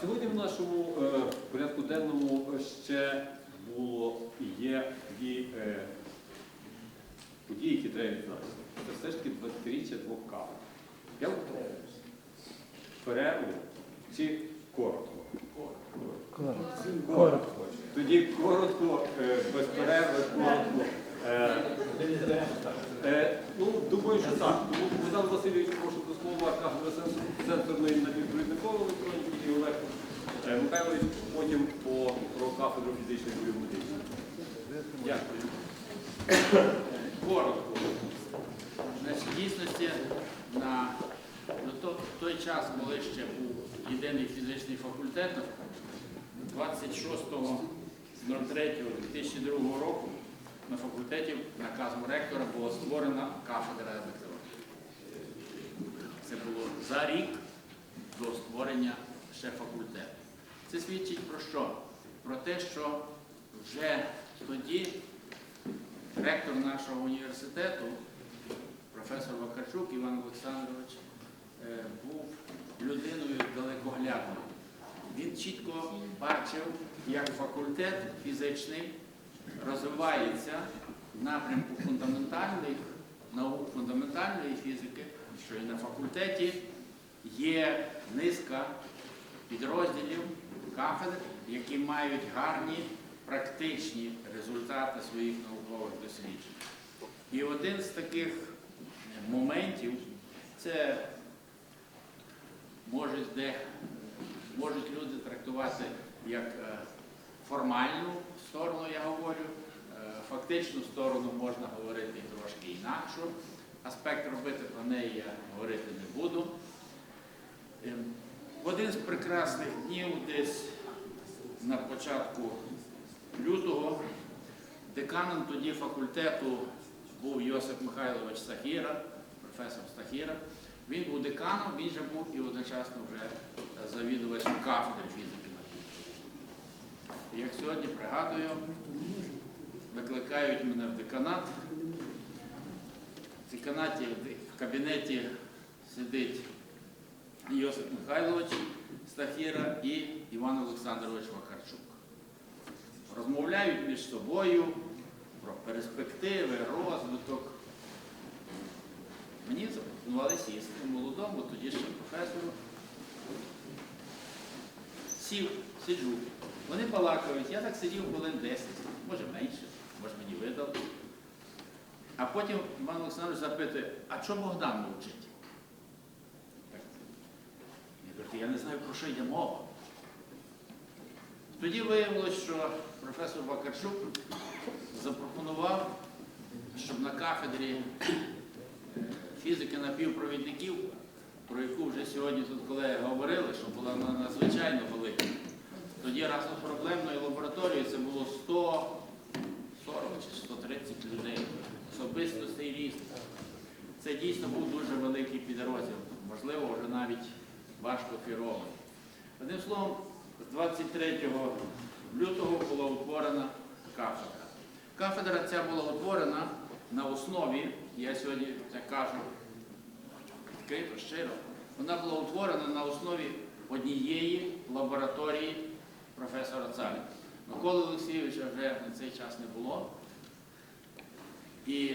сьогодні в нашому е, порядку денному ще було і є дві е, події, які треба відзначити. Це все ж таки 20-річчя двох кав. Я перерву чи коротко? Коротко. Тоді коротко, е, без перерви, коротко. Е, Е, ну, думаю, що так. Богдан Васильович, прошу до слова, кафедра сенсор- сенсорної напівпровідникової електроніки і Олег е, Михайлович, потім по, про кафедру фізичної біомедицини. Дякую. Коротко. В дійсності на то- той час, коли ще був єдиний фізичний факультет, 26.03.2002 року на факультеті наказом ректора була створена кафедра електроніки. Це було за рік до створення ще факультету. Це свідчить про що? Про те, що вже тоді ректор нашого університету, професор Вакарчук Іван Олександрович, е, був людиною далекоглядною. Він чітко бачив, як факультет фізичний розвивається в напрямку фундаментальних наук, фундаментальної фізики, що і на факультеті є низка підрозділів, кафедр, які мають гарні практичні результати своїх наукових досліджень. І один з таких моментів це можуть, де, можуть люди трактувати як е, формальну сторону, я говорю, е, фактичну сторону можна говорити трошки інакшу. Аспект робити про неї я говорити не буду. Ем, В один з прекрасних днів, десь на початку лютого, деканом тоді факультету був Йосип Михайлович Стахіра, професор Стахіра. Він був деканом, він же був і одночасно вже завідувачем кафедри фізики. Як сьогодні пригадую, викликають мене в деканат. В деканаті, в кабінеті сидить Йосип Михайлович Стахіра і Іван Олександрович Вакарчук. Розмовляють між собою про перспективи, розвиток. Мені запропонували сісти молодому, тоді ще професору. Сів, сиджу. Вони балакають, я так сидів хвилин 10, може менше, може мені видали. А потім Іван Олександрович запитує, а чого Богдан мовчить? Я кажу, я не знаю, про що йде мова. Тоді виявилось, що професор Вакарчук запропонував, щоб на кафедрі е, фізики напівпровідників, про яку вже сьогодні тут колеги говорили, що була надзвичайно велика. Тоді разом з проблемною лабораторією це було 140 чи 130 людей, особистостей різних. Це дійсно був дуже великий підрозділ, можливо, вже навіть важко керований. Одним словом, з 23 лютого була утворена кафедра. Кафедра ця була утворена на основі, я сьогодні це кажу відкрито, щиро, вона була утворена на основі однієї лабораторії професора Цалі. Миколи Олексійовича вже на цей час не було. І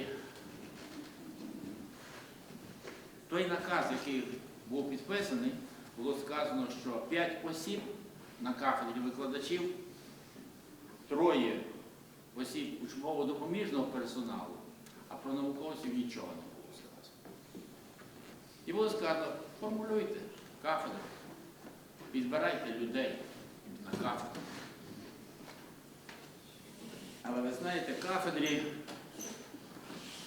той наказ, який був підписаний, було сказано, що 5 осіб на кафедрі викладачів, троє осіб учбово-допоміжного персоналу, а про науковців нічого не було сказано. І було сказано, формулюйте кафедру, підбирайте людей на кафедру. Але ви знаєте, кафедрі,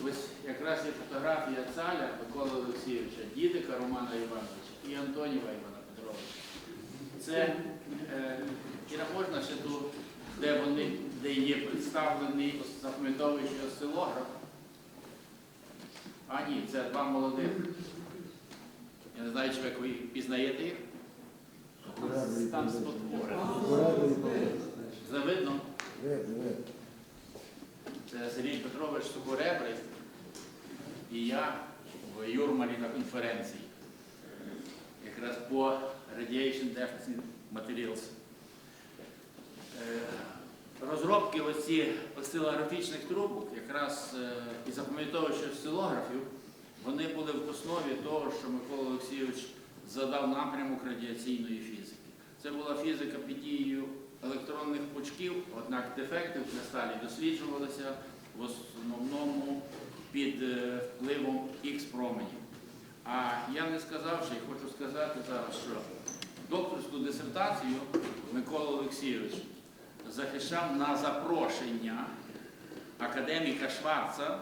ось якраз є фотографія цаля Миколи Олексійовича, дідика Романа Івановича і Антоніва Івана Петровича. Це е, і не можна ще тут, де вони, де є представлений запам'ятовуючий осцилограф. А ні, це два молодих. Я не знаю, чи ви пізнаєте їх. Там спотворено. Завидно. Це Сергій Петрович Сухоребрий і я в Юрмалі на конференції. Якраз по Radiation Deficit Materials. Е, Розробки оці осцилографічних трубок, якраз е, і запам'ятовуючи осцилографів, вони були в основі того, що Микола Олексійович задав напрямок радіаційної фізики. Це була фізика під дією електронних пучків, однак дефекти в кристалі досліджувалися в основному під е, впливом Х-променів. А я не сказавши, і хочу сказати зараз, що докторську дисертацію Микола Олексійович захищав на запрошення академіка Шварца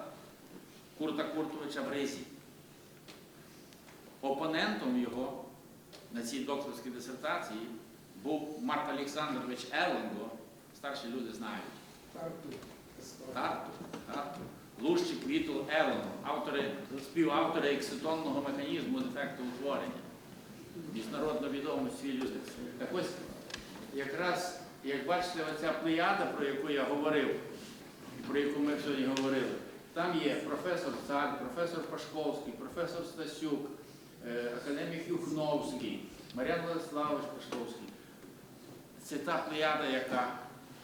Курта Куртовича в. Опонентом його на цій докторській дисертації був Марк Олександрович Ерленго, старші люди знають. Тарту, Тарту. Лущик Вітл Еленго, автори, співавтори екситонного механізму дефекту утворення. Міжнародно відомі всі люди. Так ось, якраз, як бачите, оця плеяда, про яку я говорив, про яку ми сьогодні говорили, там є професор Цаль, професор Пашковський, професор Стасюк, академік Юхновський, Мар'ян Владиславович Пашковський. Це та плеяда, яка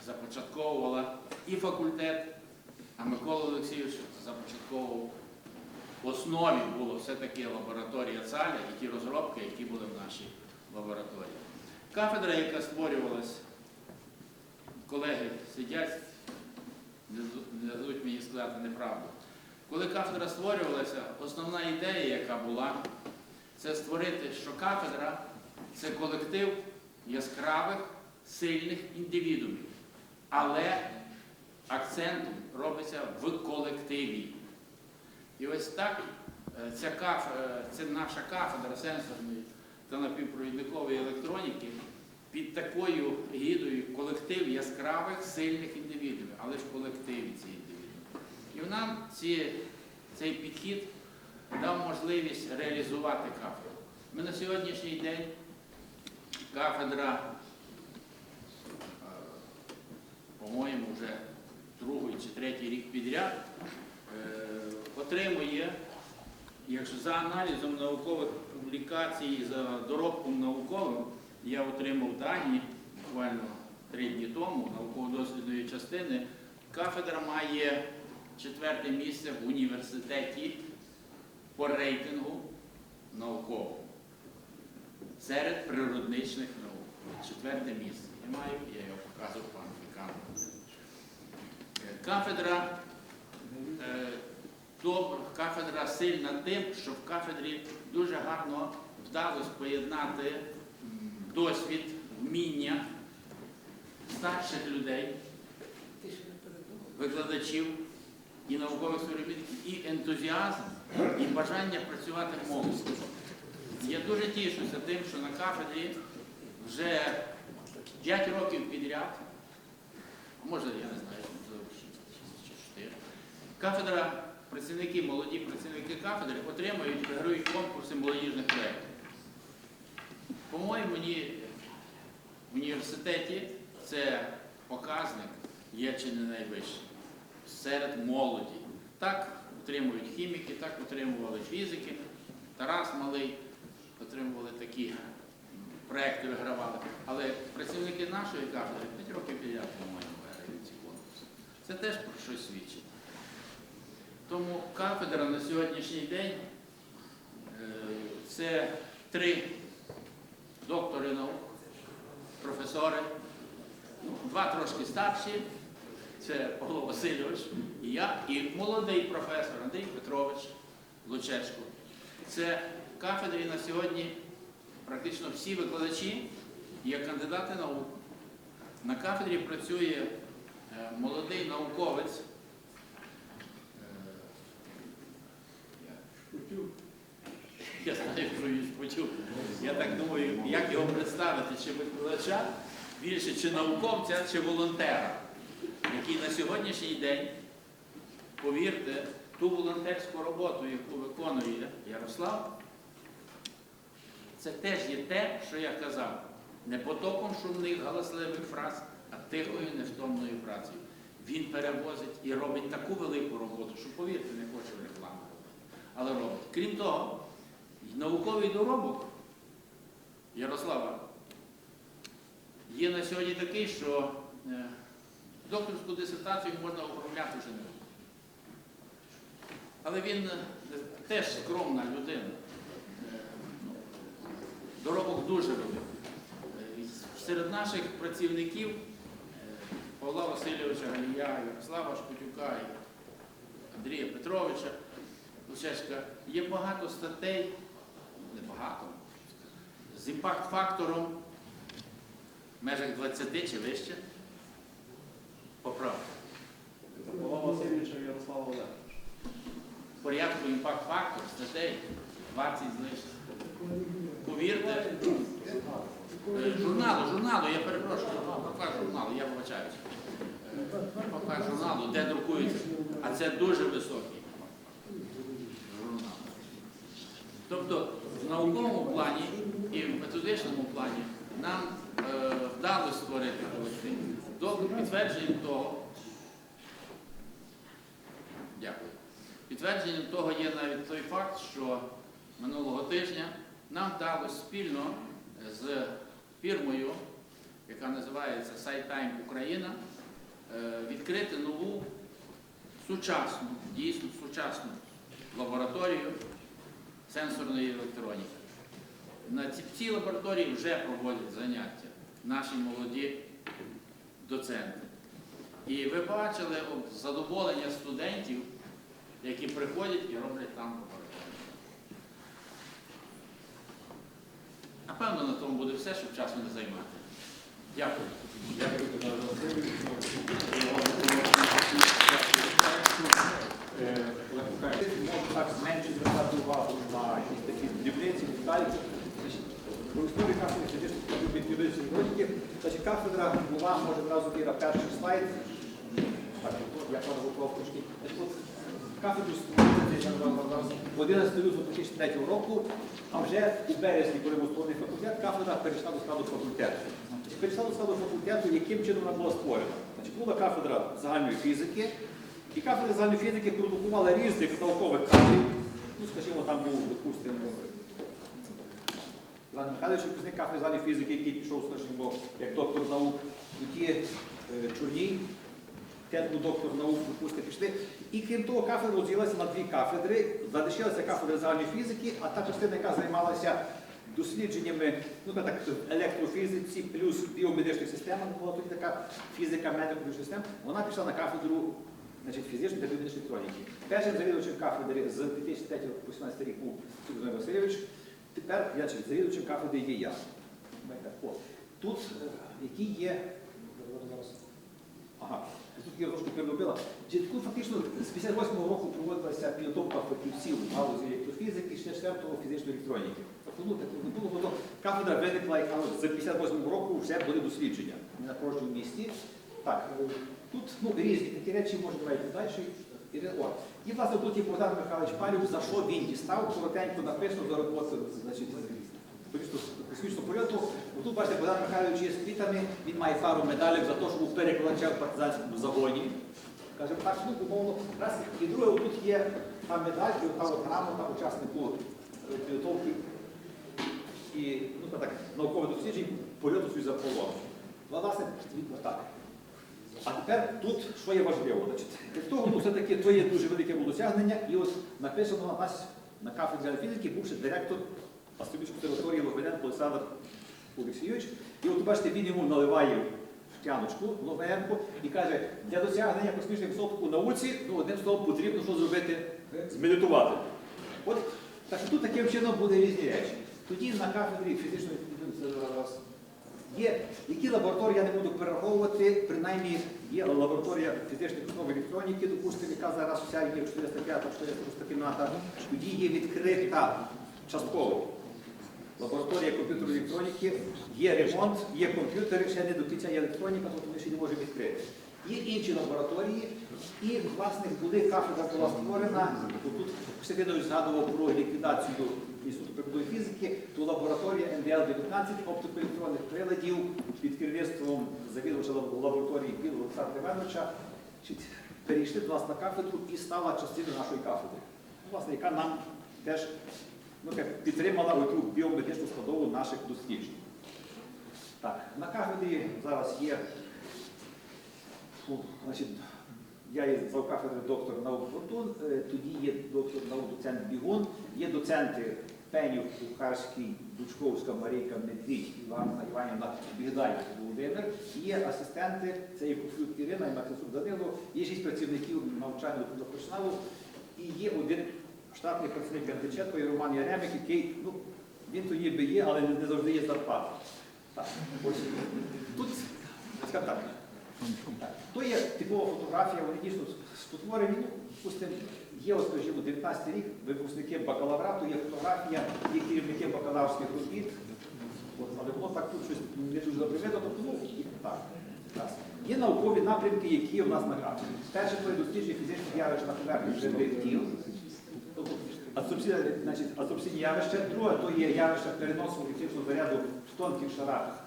започатковувала і факультет, а Микола Олексійович започатковував в основі було все-таки лабораторія ЦАЛЯ і ті розробки, які були в нашій лабораторії. Кафедра, яка створювалась, колеги сидять, не дадуть мені сказати неправду. Коли кафедра створювалася, основна ідея, яка була, це створити, що кафедра це колектив яскравих, сильних індивідумів. Але акцент робиться в колективі. І ось так е, ця каф... е, це наша кафедра сенсорної та напівпровідникової електроніки під такою гідою колектив яскравих, сильних індивідів, але ж в колективі ці індивіди. І нам ці, цей підхід дав можливість реалізувати кафедру. Ми на сьогоднішній день кафедра, е, по-моєму, вже другий чи третій рік підряд е, отримує, якщо за аналізом наукових публікацій, за доробком науковим, я отримав дані буквально три дні тому науково-дослідної частини. Кафедра має четверте місце в університеті по рейтингу науковому серед природничних наук. Четверте місце. Я маю, я його показував пану Фікану. Кафедра е, добра, кафедра сильна тим, що в кафедрі дуже гарно вдалося поєднати досвід, вміння старших людей, викладачів і наукових співробітників, і ентузіазм, і бажання працювати в молоді. Я дуже тішуся тим, що на кафедрі вже 5 років підряд, може, я не знаю, чи 4, кафедра, працівники, молоді працівники кафедри отримують, виграють конкурси молодіжних проєктів. По-моєму, ні в університеті це показник є чи не найвищий серед молоді. Так отримують хіміки, так отримували фізики. Тарас Малий отримували такі проекти, вигравали. Але працівники нашої кафедри 5 років підряд, по-моєму, виграють ці конкурси. Це теж про щось свідчить. Тому кафедра на сьогоднішній день е, це три доктори наук, професори, ну, два трошки старші, це Павло Васильович і я, і молодий професор Андрій Петрович Лучешко. Це кафедрі на сьогодні практично всі викладачі є кандидати наук. На кафедрі працює е, молодий науковець. Я знаю, про почув. Я так думаю, як його представити, чи викладача, більше чи науковця, чи волонтера, який на сьогоднішній день, повірте, ту волонтерську роботу, яку виконує Ярослав, це теж є те, що я казав. Не потоком шумних галасливих фраз, а тихою невтомною працею. Він перевозить і робить таку велику роботу, що, повірте, не хочу рекламу робити. Але робить. Крім того, науковий доробок Ярослава є на сьогодні такий, що е, докторську дисертацію можна оформляти вже не. Але він е, теж скромна людина. Е, Доробок дуже великий. Е, Серед наших працівників Павла Васильовича Галія, Ярослава Шкутюка Андрія Петровича Лучешка є багато статей, небагато, з імпакт-фактором в межах 20 чи вище. Поправка. Павла Васильовича і Ярослава Олеговича. В порядку імпакт-фактор статей 20 знищити. Повірте, е, журналу, журналу, я перепрошую, покаж журналу, я вибачаюся. Е, журналу, де друкується. А це дуже високий журнал. Тобто в науковому плані і в методичному плані нам е, вдалося створити колектив. До підтвердженням того, дякую. Підтвердженням того є навіть той факт, що минулого тижня нам вдалося спільно з фірмою, яка називається SciTime Україна, е, відкрити нову сучасну, дійсно сучасну лабораторію сенсорної електроніки. На ці- цій лабораторії вже проводять заняття наші молоді доценти. І ви бачили задоволення студентів, які приходять і роблять там лабораторію. Напевно, на тому буде все, щоб часу не займати. Дякую. Дякую. Е. Можна так зменше звертати увагу на якісь такі дрібниці, деталі. Про історію кафедри фізичної юридичної логіки. Значить, кафедра була, може, одразу на перший слайд. Так, я порахував трошки. Кафедру я 11 лютого 2003 року, а вже у березні, коли був створений факультет, кафедра перейшла до складу факультету. Перейшла до складу факультету, яким чином вона була створена. Значить, була кафедра загальної фізики, і кафедра загальної фізики продукувала різних наукових кадрів. Ну, скажімо, там був, допустимо, Іван Михайлович, випускник загальної фізики, який пішов, скажімо, як доктор наук, тоді Чорній, теж доктор наук, випускник пішли. І крім того, кафедра розділилася на дві кафедри. Залишилася кафедра загальної фізики, а та частина, яка займалася дослідженнями ну, так, електрофізиці плюс біомедичних системах, була тоді така фізика медико систем, вона пішла на кафедру значить, фізичної та біомедичної електроніки. Першим завідувачем кафедри з 2003 по 2018 рік був Сергій Васильович. Тепер я завідувачем кафедри є я. Тут е, які є. Ага, тут я трошки переробила. Тут фактично з 58-го року проводилася підготовка фахівців в галузі електрофізики, ще 4-го фізичної електроніки. Тобто, ну, так не було, то кафедра виникла, яка з 58-го року вже були дослідження на кожному місті. Так, е, тут ну, різні такі речі можна давайте далі. І, о. і власне тут є Богдан Михайлович Палюк, за що він дістав, коротенько написано за роботу, значить, космічного польоту. Тут бачите, Богдан Михайлович є з квітами, він має пару медалей за те, що був перекладачем в партизанському загоні. Каже, так, ну, умовно, раз. І друге, тут є та медаль, та от грамота учаснику е, підготовки і ну, так, наукових досліджень польоту Союза Аполлон. Власне, відповідно так. А тепер тут, що є важливо, значить, крім того, ну, все-таки то є дуже велике було досягнення, і от написано на нас на кафедрі фізики, бувши директор Астробічної території Логвиненко Олександр Олексійович. І от бачите, він йому наливає тяночку Логвиненко і каже, для досягнення космічних висот у науці, ну, одним словом, потрібно що зробити? Змедитувати. От, так що тут таким чином буде різні речі. Тоді на кафедрі фізичної зараз Є, які лабораторії я не буду перераховувати, принаймні є лабораторія фізичних основ електроніки, допустимо, яка зараз вся є 405 406 кімната. Тоді є відкрита частково лабораторія комп'ютерної електроніки, є ремонт, є комп'ютери, ще не до кінця є електроніка, тобто ми ще не можемо відкрити. Є інші лабораторії, і, власне, коли кафедра була створена, то тут Костянтинович згадував про ліквідацію Інституту фізики, то лабораторія НДЛ-19 оптикоелектронних приладів під керівництвом завідувача лаб- лабораторії Білого Олександра Івановича перейшли до нас на кафедру і стала частиною нашої кафедри, Ну, власне, яка нам теж ну, підтримала оцю біомедичну складову наших досліджень. Так, на кафедрі зараз є, фу, значить, я є за кафедри доктор наук Фортун, е, тоді є доктор наук доцент Бігун, є доценти Пенів, Кухарський, Дучковська, Марійка Медвідь, Іванна Іванівна Бігдай Володимир. Є асистенти, це є Куфюк Ірина і Матисук Данило, є шість працівників навчального персоналу і є один штатний працівник Гандиченко і Роман Яремик, який, ну, він то ніби є, але не завжди є зарплата. Так, ось тут, скажімо то є типова фотографія, вони дійсно спотворені. Ну, пустимо, є, ось, скажімо, 19 рік, випускники бакалаврату, є фотографія, є керівники бакалаврських робіт. От, але воно так тут щось не дуже добре видно, тобто, ну, так. Є наукові напрямки, які в нас на кафедрі. Перше це дослідження фізичних явищ на поверхні живих тіл. Адсорбційне, явища. Друге, то є явище переносу електричного заряду в тонких шарах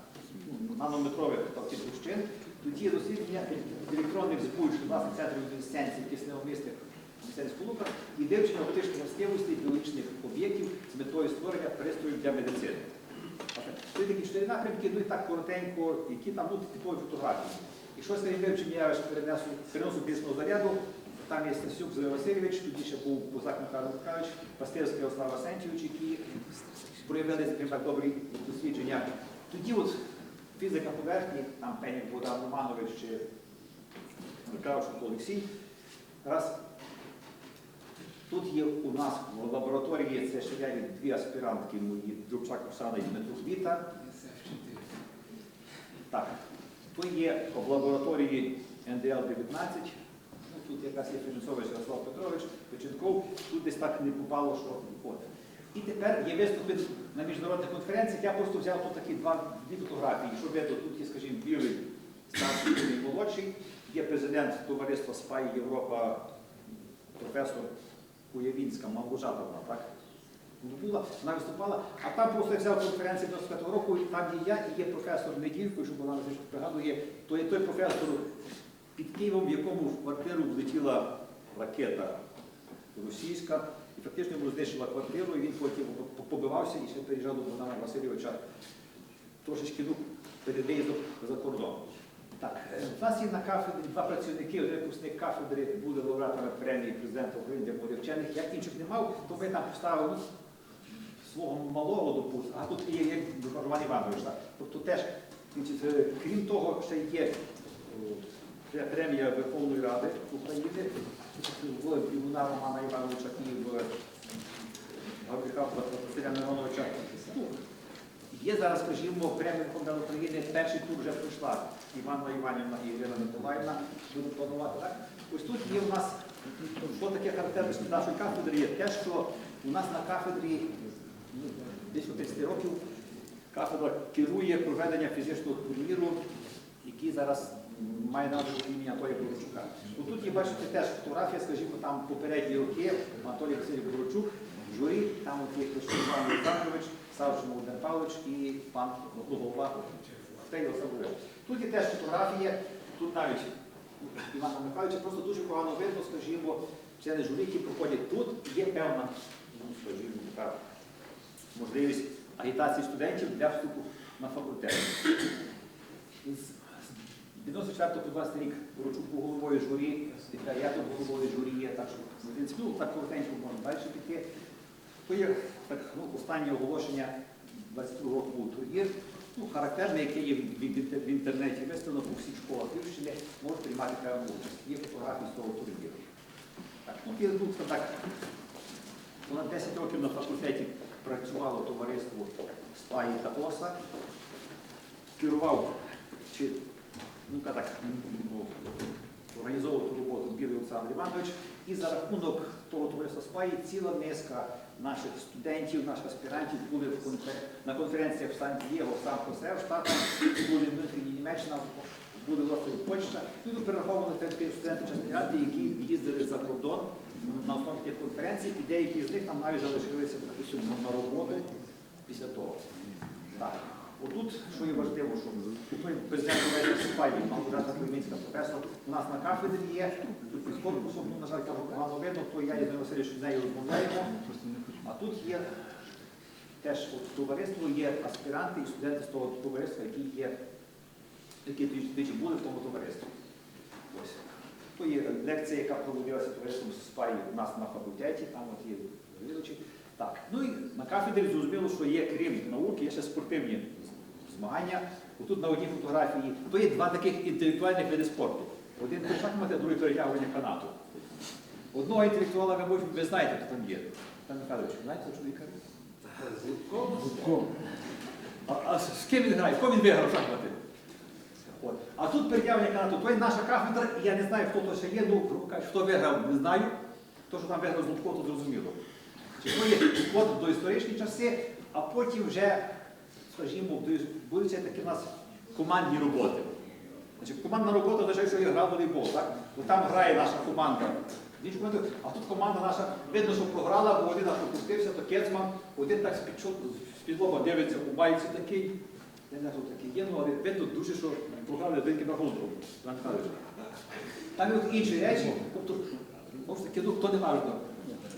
ну, нанометрових тобто, площин. Тоді дослідження електронних збуджень, власне, центрів люмінесценції киснеомисних місцевих сполуках і вивчення оптичних властивостей біологічних об'єктів з метою створення пристроїв для медицини. Це такі чотири напрямки, ну і так коротенько, які там будуть типові фотографії. Якщо це вивчення явищ перенесу, переносу бісного заряду, там є Стасюк Зоя Васильович, тоді ще був Козак Михайло Михайлович, Пастирський Ослав Васенчевич, які проявили так, добрі дослідження. Тоді от фізика поверхні, там Пенік Богдан Романович чи Микавченко Олексій. Раз. Тут є у нас в лабораторії це ще є дві аспірантки мої, Дубчак Оксана і Дмитро Віта. Так, то є в лабораторії НДЛ-19. Ну, тут якась є Феженцович Ярослав Петрович, Печенков. Тут десь так не попало, що от. І тепер є виступи на міжнародних конференціях. Я просто взяв тут такі два, дві фотографії, що видно, тут є, скажімо, білий старший білий молодший, є президент товариства Спай Європа, професор Куявінська, Малгожатовна, так? Ну, Була, вона виступала, а там просто я взяв конференцію 95 року, і там є я і є професор Неділько, щоб вона щось пригадує, то є той професор під Києвом, в якому в квартиру влетіла ракета російська, фактично йому знищила квартиру, і він потім побивався і ще переїжджав до Богдана Васильовича трошечки ну, перед виїздом за кордон. Так, е, у нас є на кафедрі два працівники, один випускник кафедри були лауреатами премії президента України для молодих вчених. Як інших не мав, то ми там поставили ну, свого малого допустимо, а тут є, є Роман Іванович. Так. Тобто теж, е, крім того, ще є премія Верховної Ради України, була Бігуна Романа Івановича і в Василя Мироновича. Ну, Є зараз, скажімо, Верховної Ради України, перший тур вже пройшла. Іванна Іванівна і Ірина Миколаївна будуть планувати. Так? Ось тут є у нас, що таке характерності нашої кафедри, є те, що у нас на кафедрі ну, десь у 30 років кафедра керує проведення фізичного турніру, який зараз має назву імені Анатолія Борочука. Тут є, бачите, теж фотографія, скажімо, там попередні роки Анатолій Васильович Борочук, журі, там от є Іван Олександрович, Савчин Володимир Павлович і пан ну, голова Стей Олександрович. Тут є теж фотографія, тут навіть Івана Михайловича просто дуже погано видно, скажімо, члени журі, які проходять тут, є певна, ну, скажімо, така можливість агітації студентів для вступу на факультет. З 94 по 20 рік Борочук був головою журі, я тут головою журі є, так що в принципі, ну, так коротенько можна далі піти. То є так, ну, останнє оголошення 22 року був турнір, ну, характерне, яке є в, інтернеті виставлено по всіх школах Львівщини, можуть приймати певну участь. Є фотографії з того турніру. Так, ну, і тут так, понад 10 років на факультеті працювало товариство СПАї та ОСА, керував чи ну так, ну, організовував ту роботу Білий Олександр Іванович. І за рахунок того товариства СПАї ціла низка наших студентів, наших аспірантів були в конфер- на конференціях в Сан-Дієго, в Сан-Хосе, в Штатах, були в Німеччина, були в Острові Польща. Тут перераховували такі студенти чи які їздили за кордон на основі тих конференцій, і деякі з них там навіть залишилися на роботу після того. Так. Отут, що є важливо, що президент Олег Сипаєв, Мангурата Кремінська професор, у нас на кафедрі є, тут під корпусом, ну, на жаль, там погано видно, то я Єдиний Васильович з нею розмовляємо. А тут є теж от, товариство є аспіранти і студенти з того товариства, які є, які двічі були в тому товаристві. Ось. То є лекція, яка проводилася товариством СПАї у нас на факультеті, там от є завідувачі. Так, ну і на кафедрі зрозуміло, що є, крім науки, є ще спортивні змагання. Тут на одній фотографії, то є два таких інтелектуальних види спорту. Один то шахмати, другий перетягування канату. Одного інтелектуала ви, можете- ви знаєте, хто там є. Пан Михайлович, знаєте чоловіка? А, а з ким він грає? Кого він виграв шахмати? От. А тут перетягування канату, то є наша кафедра, і я не знаю, хто то ще є, ну, грубо хто виграв, не знаю. То, що там виграв Зубко, то зрозуміло. Чи то є от до історичні часи, а потім вже, скажімо, будуть такі в нас командні роботи. Значить, командна робота означає, що я грав волейбол, так? Бо там грає наша команда. А тут команда наша, видно, що програла, бо один пропустився, то Кецман, один так з-під лоба дивиться, у майці такий. Я не знаю, хто такий є, ну, але видно дуже, що програли рахунок. Іван Там є інші речі, тобто, знову ж таки, ну, хто не важливо.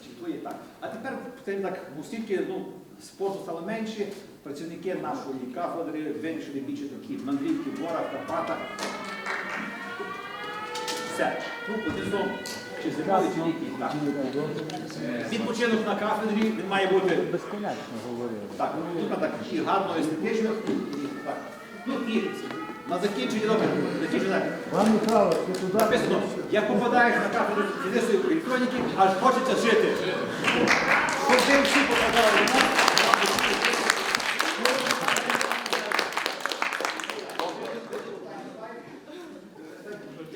Чи то є так. А тепер так, оскільки ну, спорту стало менше, працівники нашої кафедри вирішили більше такі мандрівки в горах, Карпатах. Все. Ну, одним чи зимовий, чи літній. Так. Е, Відпочинок на кафедрі, він має бути Безконечно говорили. так, ну, тут так і гарно, естетично. і так. Ну і на закінчення добре, закінчення. Пан Михайло, ти туди? Написано, як попадаєш на кафедру фізичної електроніки, аж хочеться жити. Щоб всі попадали на нас.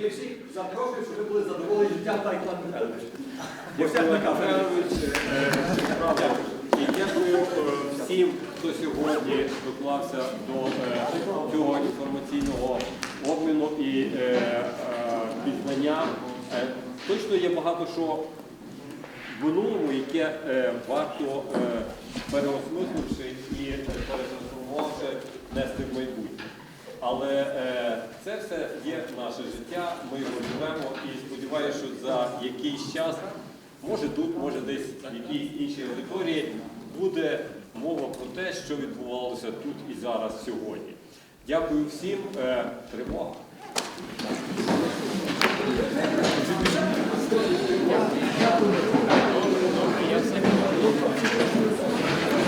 І всіх запрошую, щоб ви були задоволені життям та Іван Михайлович. Бо всяк на кафедрі. Правда. І дякую е, всім, хто сьогодні доклався до е, цього інформаційного обміну і е, е, пізнання. Точно є багато що в минулому, яке варто переосмисливши і перетрансформувавши нести в майбутнє. Але це все є наше життя, ми його живемо і сподіваюся, що за якийсь час, може тут, може десь в якійсь іншій аудиторії, буде мова про те, що відбувалося тут і зараз сьогодні. Дякую всім. Е, тривога.